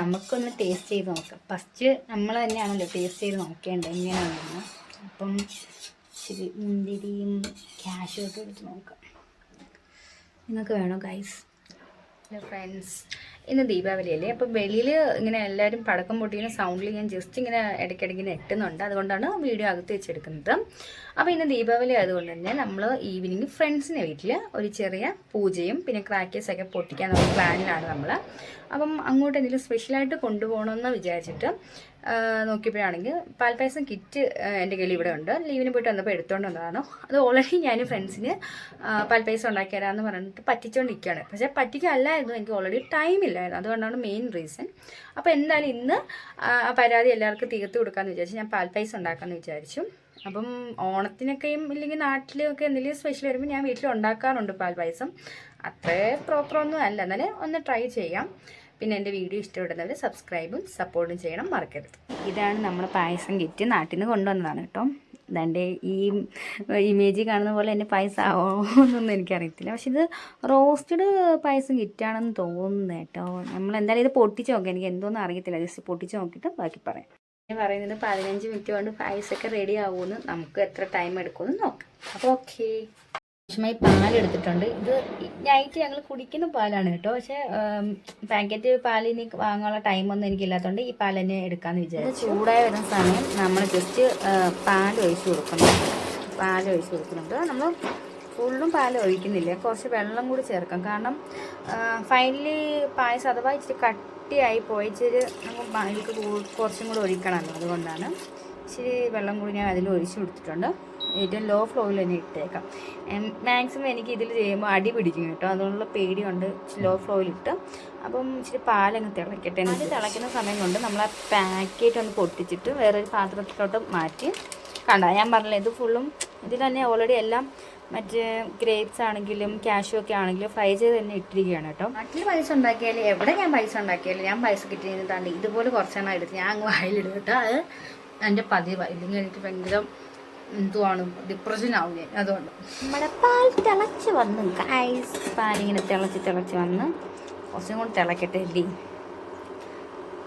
നമുക്കൊന്ന് ടേസ്റ്റ് ചെയ്ത് നോക്കാം. ഫസ്റ്റ് നമ്മൾ തന്നെയാണല്ലോ ടേസ്റ്റ് ചെയ്ത് നോക്കേണ്ടത്. എങ്ങനെയാണെന്ന് അപ്പം ഇച്ചിരി മുന്തിരിയും ക്യാഷും ഒക്കെ എടുത്ത് നോക്കാം. നിങ്ങൾക്ക് വേണോ ഗൈസ് ഹലോ ഫ്രണ്ട്സ് ഇന്ന് ദീപാവലി അല്ലേ അപ്പം വെളിയിൽ ഇങ്ങനെ എല്ലാവരും പടക്കം പൊട്ടിക്കുന്ന സൗണ്ടിൽ ഞാൻ ജസ്റ്റ് ഇങ്ങനെ ഇടയ്ക്കിടയ്ക്ക് എട്ടുന്നുണ്ട്. അതുകൊണ്ടാണ് വീഡിയോ അകത്ത് വെച്ചെടുക്കുന്നത്. അപ്പോൾ ഇന്ന് ദീപാവലി ആയതുകൊണ്ട് തന്നെ നമ്മൾ ഈവനിങ് ഫ്രണ്ട്സിന്റെ വീട്ടിൽ ഒരു ചെറിയ പൂജയും പിന്നെ ക്രാക്കേഴ്സൊക്കെ പൊട്ടിക്കാൻ പ്ലാനിലാണ് നമ്മൾ അപ്പം അങ്ങോട്ട് എന്തെങ്കിലും സ്പെഷ്യലായിട്ട് കൊണ്ടുപോകണമെന്ന് വിചാരിച്ചിട്ട് നോക്കിയപ്പോഴാണെങ്കിൽ പാൽപ്പായസം കിറ്റ് എന്റെ കയ്യിൽ ഇവിടെ ഉണ്ട്. ലീവിന് പോയിട്ട് വന്നപ്പോൾ എടുത്തുകൊണ്ട് വന്നതാണ്. അത് ഓൾറെഡി ഞാൻ ഫ്രണ്ട്സിന് പാൽപ്പായസം ഉണ്ടാക്കിയതാന്ന് പറഞ്ഞിട്ട് പറ്റിച്ചുകൊണ്ടിരിക്കുകയാണ് പക്ഷേ പറ്റിക്കല്ലായിരുന്നു. എനിക്ക് ഓൾറെഡി ടൈം ഇല്ലായിരുന്നു അതുകൊണ്ടാണ് മെയിൻ റീസൺ അപ്പോൾ എന്തായാലും ഇന്ന് ആ പരാതി എല്ലാവർക്കും തീർത്ത് കൊടുക്കാമെന്ന് വിചാരിച്ചു. ഞാൻ പാൽപ്പൈസ ഉണ്ടാക്കാമെന്ന് വിചാരിച്ചു. അപ്പം ഓണത്തിനൊക്കെയും ഇല്ലെങ്കിൽ നാട്ടിലൊക്കെ എന്തെങ്കിലും സ്പെഷ്യൽ വരുമ്പോൾ ഞാൻ വീട്ടിൽ ഉണ്ടാക്കാറുണ്ട് പാൽപ്പായസം അത്രേ പ്രോപ്പറൊന്നും അല്ല. എന്നാലും ഒന്ന് ട്രൈ ചെയ്യാം. പിന്നെ എന്റെ വീഡിയോ ഇഷ്ടപ്പെടുന്നവർ സബ്സ്ക്രൈബും സപ്പോർട്ടും ചെയ്യണം മറക്കരുത്. ഇതാണ് നമ്മൾ പായസം കിറ്റ് നാട്ടിൽ നിന്ന് കൊണ്ടുവന്നതാണ് കേട്ടോ. ഇതാണ്ട് ഈ ഇമേജ് കാണുന്ന പോലെ തന്നെ പായസം ആവുമെന്നൊന്നും എനിക്കറിയത്തില്ല. പക്ഷെ ഇത് റോസ്റ്റഡ് പായസം കിറ്റാണെന്ന് തോന്നുന്നു കേട്ടോ. നമ്മൾ എന്തായാലും ഇത് പൊട്ടിച്ച് നോക്കാം. എനിക്ക് എന്തോന്നും അറിയത്തില്ല. ജസ്റ്റ് പൊട്ടിച്ച് നോക്കിയിട്ട് ബാക്കി പറയാം. ഞാൻ പറയുന്നത് പതിനഞ്ച് മിനിറ്റ് കൊണ്ട് പായസമൊക്കെ റെഡി ആവുമെന്ന് നമുക്ക് എത്ര ടൈം എടുക്കുമെന്ന് നോക്കാം. അപ്പോൾ ഓക്കെ ആവശ്യമായി പാലെടുത്തിട്ടുണ്ട് ഇത് നൈറ്റ് ഞങ്ങൾ കുടിക്കുന്ന പാലാണ് കേട്ടോ. പക്ഷെ പാക്കറ്റ് പാലിന് ഇനി വാങ്ങാനുള്ള ടൈമൊന്നും എനിക്കില്ലാത്തതുകൊണ്ട് ഈ പാൽ തന്നെ എടുക്കാമെന്ന് വിചാരിച്ചു. ചൂടായി വരുന്ന സമയം നമ്മൾ ജസ്റ്റ് പാൽ ഒഴിച്ചു കൊടുക്കണം. പാൽ ഒഴിച്ചു കൊടുക്കുന്നുണ്ട്. നമ്മൾ ഫുള്ളും പാൽ ഒഴിക്കുന്നില്ല. കുറച്ച് വെള്ളം കൂടി ചേർക്കാം കാരണം ഫൈനലി പായസം അഥവാ ഇച്ചിരി കട്ടിയായി പോയി ഇച്ചിരി നമുക്ക് പാലിക്ക് കുറച്ചും കൂടി ഒഴിക്കണമല്ലോ അതുകൊണ്ടാണ് ഇച്ചിരി വെള്ളം കൂടി ഞാൻ അതിൽ ഒഴിച്ചു കൊടുത്തിട്ടുണ്ട്. ഏറ്റവും ലോ ഫ്ലോയിൽ തന്നെ ഇട്ടേക്കാം. മാക്സിമം എനിക്ക് ഇതിൽ ചെയ്യുമ്പോൾ അടി പിടിക്കും കേട്ടോ. അതുകൊണ്ടുള്ള പേടിയുണ്ട്. ലോ ഫ്ലോയിൽ ഇട്ട്. അപ്പം ഇച്ചിരി പാലങ്ങ് തിളക്കട്ടെ അത് തിളയ്ക്കുന്ന സമയം കൊണ്ട് നമ്മൾ ആ പാക്കറ്റ് ഒന്ന് പൊട്ടിച്ചിട്ട് വേറൊരു പാത്രത്തിലോട്ട് മാറ്റി കണ്ട. ഞാൻ പറഞ്ഞില്ല ഇത് ഫുള്ളും ഇതിൽ തന്നെ ഓൾറെഡി എല്ലാം മറ്റേ ഗ്രേപ്സ് ആണെങ്കിലും കാഷ്യൂ ഒക്കെ ആണെങ്കിലും ഫ്രൈ ചെയ്ത് തന്നെ ഇട്ടിരിക്കുകയാണ് കേട്ടോ. നാട്ടിൽ പൈസ ഉണ്ടാക്കിയാലും എവിടെ ഞാൻ പൈസ ഉണ്ടാക്കിയാലും ഞാൻ പൈസ കിട്ടിയിരുന്നതാണ്ട് ഇതുപോലെ കുറച്ചെണ്ണം എടുത്ത് ഞാൻ അങ്ങ് വായിലിടും കേട്ടോ. അത് എന്റെ പതിവ്. ഇല്ലെങ്കിൽ എനിക്ക് ഭയങ്കര എന്തുവാണ്? ഡിപ്രഷൻ ഞാൻ അതുകൊണ്ട്. നമ്മുടെ പാൽ തിളച്ച് വന്ന് ഗൈസ് പാലിങ്ങനെ തിളച്ച് തിളച്ച് വന്ന് കുറച്ചും കൂടി തിളക്കട്ടെ അല്ലേ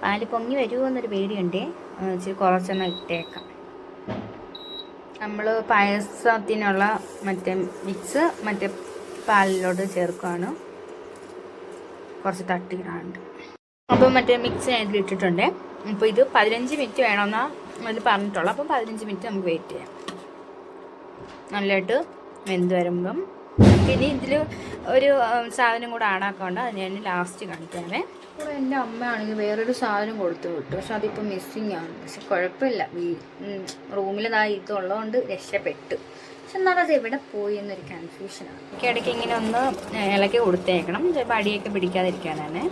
പാൽ പൊങ്ങി വരുമോ എന്നൊരു പേടിയുണ്ട് ഇച്ചിരി കുറച്ചെണ്ണം ഇട്ടേക്കാം. നമ്മൾ പായസത്തിനുള്ള മറ്റേ മിക്സ് മറ്റേ പാലിലോട്ട് ചേർക്കുകയാണ് കുറച്ച് തട്ടിയിടാണ്ട് അപ്പോൾ മറ്റേ മിക്സ് ഞാൻ ഇട്ടിട്ടുണ്ട് അപ്പോൾ ഇത് പതിനഞ്ച് മിനിറ്റ് വേണമെന്നാണ് അതിൽ പറഞ്ഞിട്ടുള്ളൂ. അപ്പം പതിനഞ്ച് മിനിറ്റ് നമുക്ക് വെയിറ്റ് ചെയ്യാം. നല്ലതായിട്ട് വെന്ത് വരുമ്പം. പിന്നെ ഇതിൽ ഒരു സാധനം കൂടെ ആടാക്കാണ്ട് അത് ഞാൻ ലാസ്റ്റ് കാണിക്കാമേ. ഇവിടെ എന്റെ അമ്മയാണെങ്കിൽ വേറൊരു സാധനം കൊടുത്തു വിട്ടു. പക്ഷെ അതിപ്പോൾ മിസ്സിങ് ആണ്. പക്ഷെ കുഴപ്പമില്ല. ആ ഇതുള്ളതുകൊണ്ട് രക്ഷപ്പെട്ടു. പക്ഷെ എന്നാലും അത് എവിടെ പോയി എന്നൊരു കൺഫ്യൂഷനാണ് ഇടയ്ക്ക് ഇങ്ങനെ ഒന്ന് ഇളക്കി കൊടുത്തേക്കണം. ചിലപ്പോൾ അടിയൊക്കെ പിടിക്കാതിരിക്കാനാണ്.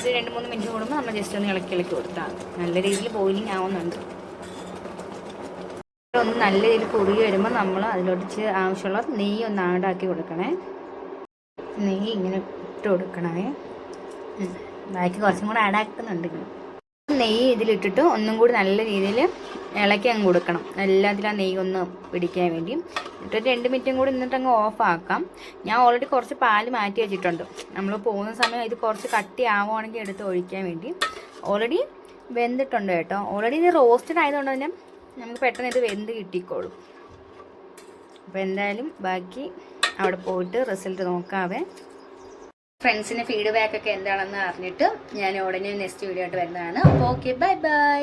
ഒരു രണ്ട് മൂന്ന് മിനിറ്റ് കൂടുമ്പോൾ നമ്മൾ ജസ്റ്റ് ഒന്ന് ഇളക്കി ഇളക്കി കൊടുത്താൽ നല്ല രീതിയിൽ ബോയിലിംഗ് ആവുന്നുണ്ട്. ഒന്ന് നല്ല രീതിയിൽ പൊടി വരുമ്പോൾ നമ്മൾ അതിലോട്ട് ആവശ്യമുള്ള നെയ്യ് ഒന്ന് ആടാക്കി കൊടുക്കണേ. നെയ്യ് ഇങ്ങനെ ഇട്ട് കൊടുക്കണേ. ബാക്കി കുറച്ചും കൂടെ ആഡാക്കുന്നുണ്ട് നെയ്യ് ഇതിലിട്ടിട്ട് ഒന്നും കൂടി നല്ല രീതിയിൽ ഇളക്കി അങ്ങ് കൊടുക്കണം. എല്ലാത്തിലും ആ നെയ്യ് ഒന്ന് പിടിക്കാൻ വേണ്ടി. എന്നിട്ട് രണ്ട് മിനിറ്റും കൂടി നിന്നിട്ട് അങ്ങ് ഓഫാക്കാം ഞാൻ ഓൾറെഡി കുറച്ച് പാൽ മാറ്റി വെച്ചിട്ടുണ്ട്. നമ്മൾ പോകുന്ന സമയം ഇത് കുറച്ച് കട്ടി ആവുകയാണെങ്കിൽ എടുത്ത് ഒഴിക്കാൻ വേണ്ടി. ഓൾറെഡി വെന്തിട്ടുണ്ട് കേട്ടോ. ഓൾറെഡി ഇത് റോസ്റ്റഡ് ആയതുകൊണ്ട് തന്നെ നമുക്ക് പെട്ടെന്ന് ഇത് വെന്ത് കിട്ടിക്കോളും. അപ്പോൾ എന്തായാലും ബാക്കി അവിടെ പോയിട്ട് റിസൾട്ട് നോക്കാവേ. ഫ്രണ്ട്സിന്റെ ഫീഡ്ബാക്ക് ഒക്കെ എന്താണെന്ന് അറിഞ്ഞിട്ട് ഞാൻ ഉടനെ നെക്സ്റ്റ് വീഡിയോ ആയിട്ട് വരുന്നതാണ്. Okay bye bye